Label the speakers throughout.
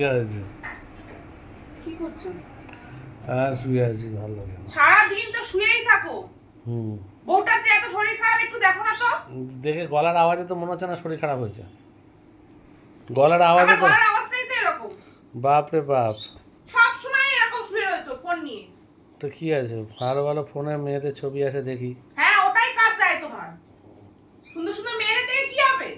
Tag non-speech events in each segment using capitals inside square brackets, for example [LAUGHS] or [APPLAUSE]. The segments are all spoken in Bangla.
Speaker 1: কি হয়েছে
Speaker 2: কি করছ?
Speaker 1: আর শুয়ে আছি ভালো
Speaker 2: সারা দিন তো শুয়েই থাকো।
Speaker 1: হুম।
Speaker 2: বউটার যে এত শরীর খারাপ একটু দেখো না তো।
Speaker 1: দেখে গলার আওয়াজে তো মনে হচ্ছে না শরীর খারাপ হয়েছে। গলার আওয়াজে তো
Speaker 2: গলার আওয়াজটাই তো এরকম।
Speaker 1: বাপ রে বাপ।
Speaker 2: সব সময় এরকম শুয়ে রয়েছো ফোন নিয়ে।
Speaker 1: তো কি আছে? ভালো ভালো ফোনে মেয়েদের ছবি আসে দেখি।
Speaker 2: হ্যাঁ ওটাই কাজ দেয় তোমার। সুন্দর সুন্দর মেয়েদের দেখে কি হবে?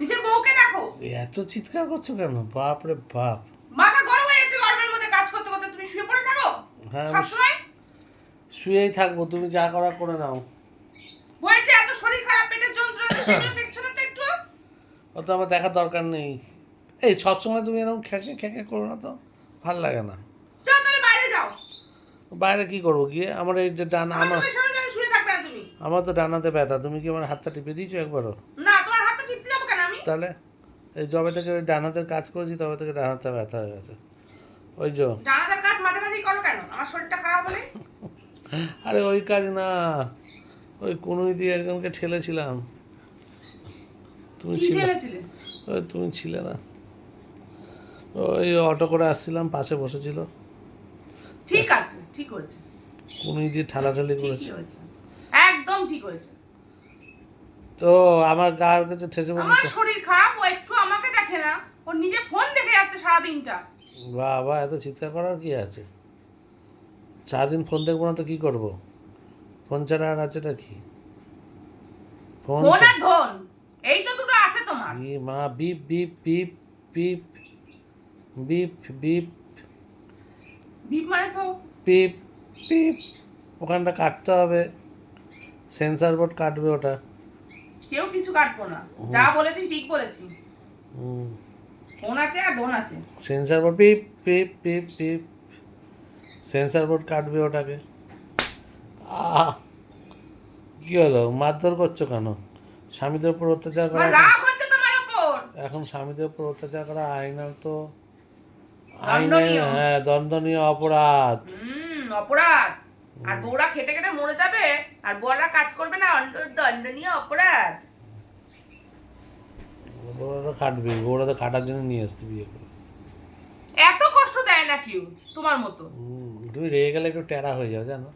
Speaker 2: নিজের বউকে দেখো।
Speaker 1: এত চিৎকার করছ কেন? বাপ রে বাপ।
Speaker 2: মাথা গরম হয়ে যাচ্ছে গরমের মধ্যে কাজ করতে করতে তুমি শুয়ে পড়ে থাকো।
Speaker 1: হ্যাঁ আমি
Speaker 2: সব সময়
Speaker 1: শুয়েই থাকব তুমি যা করার করে নাও।
Speaker 2: বলছে এত শরীর খারাপ পেটের যন্ত্রণা সেগুলো দেখছ না তো একটু?
Speaker 1: ও তো আমার দেখার দরকার নেই। এই সবসময় তুমি এরকম খেঁকে খেঁকে করো না তো ভালো লাগে না।
Speaker 2: চল তাহলে বাইরে যাও।
Speaker 1: বাইরে কি করব গিয়ে? আমার এই যে ডান
Speaker 2: আমার
Speaker 1: আমার তো ডানাতে ব্যথা তুমি কি আমার হাতটা টিপে দিয়েছ একবারও
Speaker 2: না তোমার হাতটা টিপতে যাব কেন আমি
Speaker 1: তাহলে এই জবে থেকে ওই ডানাতে কাজ করেছি তবে থেকে ডানাতে ব্যথা হয়ে গেছে। ওই যে
Speaker 2: জানাজার কাজ মাঝে মাঝেই করো কেন? আমার শরীরটা খারাপ হলে? [LAUGHS]
Speaker 1: আরে ওই কাজ না। ওই কোনুই দিয়ে একজনকে ঠেলেছিলাম। তুমি ছিলে? ওই তুমি ছিলে না। ওই অটো করে আসছিলাম পাশে বসেছিল।
Speaker 2: ঠিক আছে ঠিক হয়েছে।
Speaker 1: কোনুই দিয়ে ঠালাঠালি করেছে।
Speaker 2: একদম ঠিক হয়েছে।
Speaker 1: তো আমার গায়ের কাছে ঠেসে
Speaker 2: আমার শরীর খারাপ ও একটু আমাকে দেখে না ও নিজে ফোন দেখে যাচ্ছে সারা দিনটা
Speaker 1: বাবা এত চিৎকার করার কি আছে? সারাদিন ফোন দেখব না তো কি করব? ফোন ছাড়া আর আছেটা কি? ফোন
Speaker 2: ফোন আর ধন এই তো দুটো আছে তোমার।
Speaker 1: ই মা beep beep beep beep beep beep
Speaker 2: beep মানে তো
Speaker 1: পিপ পিপ ওখানটা কাটতে হবে। সেন্সার বোর্ড কাটবে ওটা।
Speaker 2: কাটবো না। যা বলেছি ঠিক বলেছি। ফোন আছে আর আছে।
Speaker 1: Censor board beep beep beep beep. Censor board কাটবে ওটাকে। আহ! কি হলো? মারধর করছ কেন? স্বামীদের উপর অত্যাচার করা
Speaker 2: রাগ হচ্ছে তোমার ওপর।
Speaker 1: এখন স্বামীদের উপর অত্যাচার করা আইনাল তো আইনে হ্যাঁ দণ্ডনীয় অপরাধ।
Speaker 2: হুম অপরাধ। আর বউরা খেটে খেটে মরে যাবে। আর বউরা কাজ করবে না দণ্ডনীয় অপরাধ।
Speaker 1: ওরা তো খাটবে ওরা তো খাটার জন্য নিয়ে আসছে বিয়ে করে।
Speaker 2: এত কষ্ট দেয় না কেউ তোমার মতো?
Speaker 1: তুমি রেগে গেলে একটু টেরা হয়ে যাও জানো?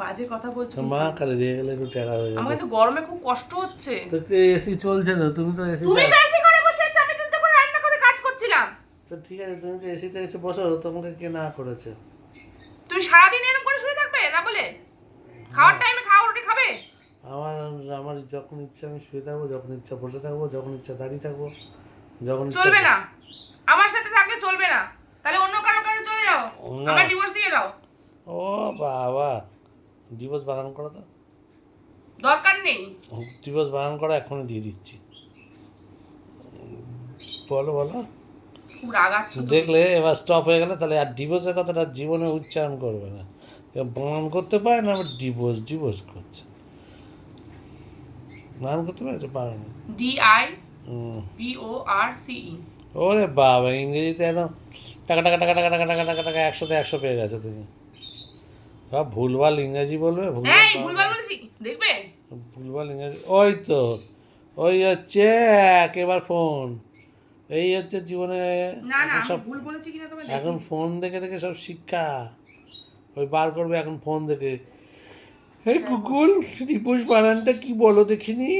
Speaker 2: বাজে কথা বলছো
Speaker 1: মা কালে রেগে গেলে একটু টেরা হয়ে যাবে।
Speaker 2: আমাকে তো গরমে খুব কষ্ট হচ্ছে।
Speaker 1: তো এসি চলছে না তুমি তো এসি
Speaker 2: তুমি তো এসে করে বসে আছো আমি তো তখন রান্না করে কাজ করছিলাম।
Speaker 1: তো ঠিক আছে তুমি তো এসিতে এসে বসো তোমাকে কে না করেছে?
Speaker 2: তুমি সারাদিন এরকম করে শুয়ে থাকবে না বলে? খাওয়ার টাইমে খাওয়া রুটি খাবে?
Speaker 1: আমার আমার যখন ইচ্ছা আমি শুয়ে থাকব যখন ইচ্ছা বসে থাকব যখন ইচ্ছা দাঁড়িয়ে থাকব যখন
Speaker 2: চলবে না। আমার সাথে থাকলে চলবে না। তাহলে অন্য কারও কাছে চলে যাও। আমার ডিভোর্স দিয়ে দাও।
Speaker 1: ও বাবা ডিভোর্স বানান করো তো।
Speaker 2: দরকার নেই।
Speaker 1: ডিভোর্স বানান করো এখনই দিয়ে দিচ্ছি। বলো বলো। দেখলে এবার স্টপ হয়ে গেলে তাহলে আর ডিভোর্সের কথাটা জীবনে উচ্চারণ করবে না। বানান করতে পারে না আবার ডিভোর্স ডিভোর্স করছে। বানান করতে পারে? না।
Speaker 2: D I. P O R C E
Speaker 1: ওরে বাবা ইংরেজিতে একদম টাকা টাকা টাকা টাকা টাকা টাকা টাকা টাকা একশোতে একশো পেয়ে গেছো তুমি। সব ভুলভাল ইংরেজি বলবে ভুলভাল
Speaker 2: বলেছি দেখবে?
Speaker 1: ভুলভাল ইংরেজি ওই তো ওই হচ্ছে একেবার ফোন। এই হচ্ছে জীবনে সব
Speaker 2: ভুল বলেছি কিনা
Speaker 1: এখন ফোন দেখে দেখে সব শিক্ষা। ওই বার করবে এখন ফোন দেখে হে গুগল ত্রিপুষ বানানটা কি বলো দেখিনি?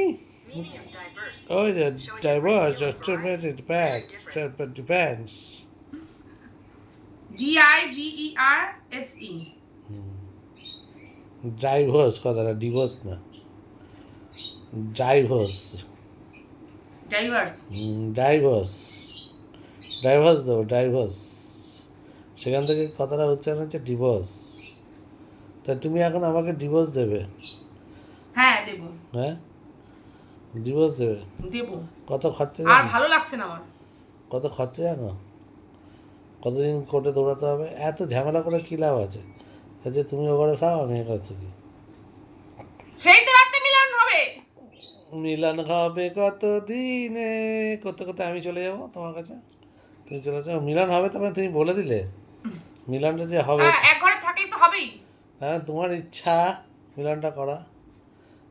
Speaker 1: ওই oh, the diverse
Speaker 2: or tremendous depends. Tremendous depends. D I
Speaker 1: diverse hmm. কথাটা ডিভোর্স না। ডাইভার্স
Speaker 2: ডাইভার্স
Speaker 1: ডাইভার্স ডাইভার্স দেবো ডাইভার্স সেখান থেকে কথাটা হচ্ছে না হচ্ছে ডিভোর্স তা তুমি এখন আমাকে ডিভোর্স দেবে?
Speaker 2: হ্যাঁ দেবো।
Speaker 1: হ্যাঁ? ডিভোর্স দেবে?
Speaker 2: দেবো।
Speaker 1: কত খরচা
Speaker 2: আর ভালো লাগছে না আমার।
Speaker 1: কত খরচা জানো? কতদিন কোর্টে দৌড়াতে হবে? এত ঝামেলা করে কী লাভ আছে? আচ্ছা তুমি ওখানে খাও আমি এখানে থাকি।
Speaker 2: সেই তো রাতে মিলন হবে।
Speaker 1: মিলন হবে কত দিনে করতে করতে আমি চলে যাব তোমার কাছে? তুমি চলে যাও। মিলন হবে তারপরে তুমি বলে দিলে? মিলনটা যে হবে
Speaker 2: হ্যাঁ, এক ঘরে থাকলে তো হবেই।
Speaker 1: হ্যাঁ তোমার ইচ্ছা মিলনটা করা।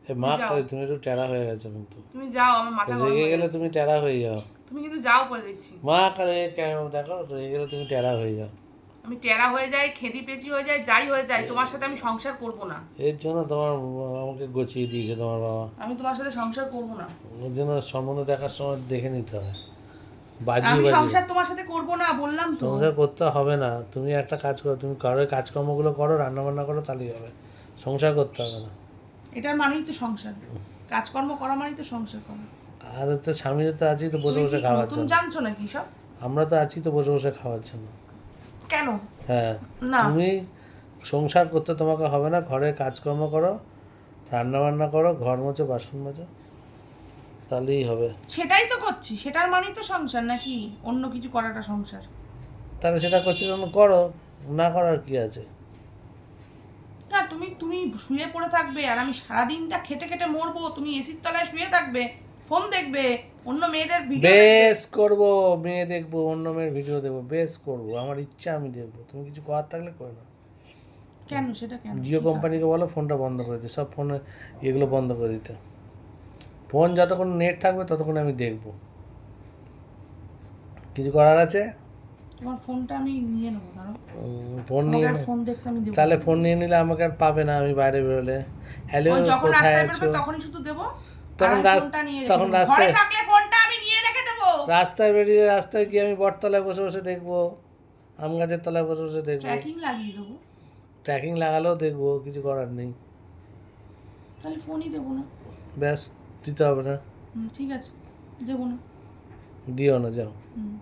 Speaker 1: এ মা। করে তুমি একটু টেরা হয়ে গেছো কিন্তু।
Speaker 2: তুমি যাও আমার মাথা
Speaker 1: রেগে গেলে তুমি টেরা হয়ে যাও।
Speaker 2: তুমি কিন্তু যাও বলে দিচ্ছি।
Speaker 1: মা কেন দেখো রয়ে গেলে তুমি টেরা হয়ে যাও।
Speaker 2: আমি টেরা হয়ে যাই খেদি পেঁচি হয়ে যায় যাই হয়ে যায় তোমার সাথে আমি সংসার করব না।
Speaker 1: এর জন্য তোমার আমাকে গছিয়ে দিয়েছে তোমার বাবা।
Speaker 2: আমি তোমার সাথে সংসার করব না।
Speaker 1: ওর জন্য সম্বন্ধ দেখার সময় দেখে নিতে হয়। বাজি
Speaker 2: আমি সংসার তোমার সাথে করব না বললাম তো।
Speaker 1: সংসার করতে হবে না। তুমি একটা কাজ করো তুমি কাজকর্মগুলো করো রান্না বান্না করো তাহলেই হবে। সংসার করতে হবে না।
Speaker 2: এটার মানেই তো সংসার। কাজকর্ম করা মানেই তো সংসার করা।
Speaker 1: আর তো স্বামীরা তো আছি তো বসে বসে খাওয়ার জন্য।
Speaker 2: জানছো নাকি সব?
Speaker 1: আমরা তো আছি তো বসে বসে খাওয়ার জন্য।
Speaker 2: কেন?
Speaker 1: হ্যাঁ।
Speaker 2: না।
Speaker 1: তুমি সংসার করতে তোমাকে হবে না। ঘরের কাজকর্ম করো রান্না বান্না করো ঘর মোছো বাসন মোছো। তাহলেই হবে।
Speaker 2: সেটাই তো করছি সেটার মানেই তো সংসার নাকি? অন্য কিছু করাটা সংসার।
Speaker 1: তাহলে সেটা করছি যখন করো না করার কি আছে?
Speaker 2: না তুমি তুমি শুয়ে পড়ে থাকবে আর আমি সারাদিনটা খেটে খেটে মরবো তুমি এসির তলায় শুয়ে থাকবে ফোন দেখবে অন্য মেয়েদের ভিডিও
Speaker 1: বেশ করব মেয়ে দেখব অন্য মেয়ের ভিডিও দেখব বেশ করব আমার ইচ্ছা আমি দেখব তুমি কিছু করার থাকলে করে না
Speaker 2: কেন সেটা কেন?
Speaker 1: জিও কোম্পানিকে বলো ফোনটা বন্ধ করে দিতে সব ফোনে এগুলো বন্ধ করে দিতে। ফোন যতক্ষণ নেট থাকবে ততক্ষণ আমি দেখব। কিছু করার আছে?
Speaker 2: তোমার ফোনটা আমি নিয়ে নেব কারণ
Speaker 1: ফোন নিয়ে
Speaker 2: ফোন দেখতে আমি দেবো।
Speaker 1: তাহলে ফোন নিয়ে নিলে আমাকে আর পাবে না আমি বাইরে বেরোলে। হ্যালো কোথায় আছো?
Speaker 2: তখনই শুধু দেবো।
Speaker 1: তখন
Speaker 2: আর আমি
Speaker 1: রাস-
Speaker 2: ফোনটা নিয়ে
Speaker 1: তখন রাস্তায়-
Speaker 2: থাকলে ফোনটা আমি নিয়ে রেখে দেবো।
Speaker 1: রাস্তায় বেরিয়ে রাস্তায় গিয়ে আমি বটতলায় বসে বসে দেখব। আম গাছের তলায় বসে বসে দেখব।
Speaker 2: ট্র্যাকিং লাগিয়ে দেবো।
Speaker 1: ট্র্যাকিং লাগালেও দেখব কিছু করার নেই।
Speaker 2: তাহলে ফোনই দেবো না।
Speaker 1: ব্যাস। দিতে হবে না।
Speaker 2: ঠিক আছে দেবো না।
Speaker 1: দিও না যাও।
Speaker 2: হুম।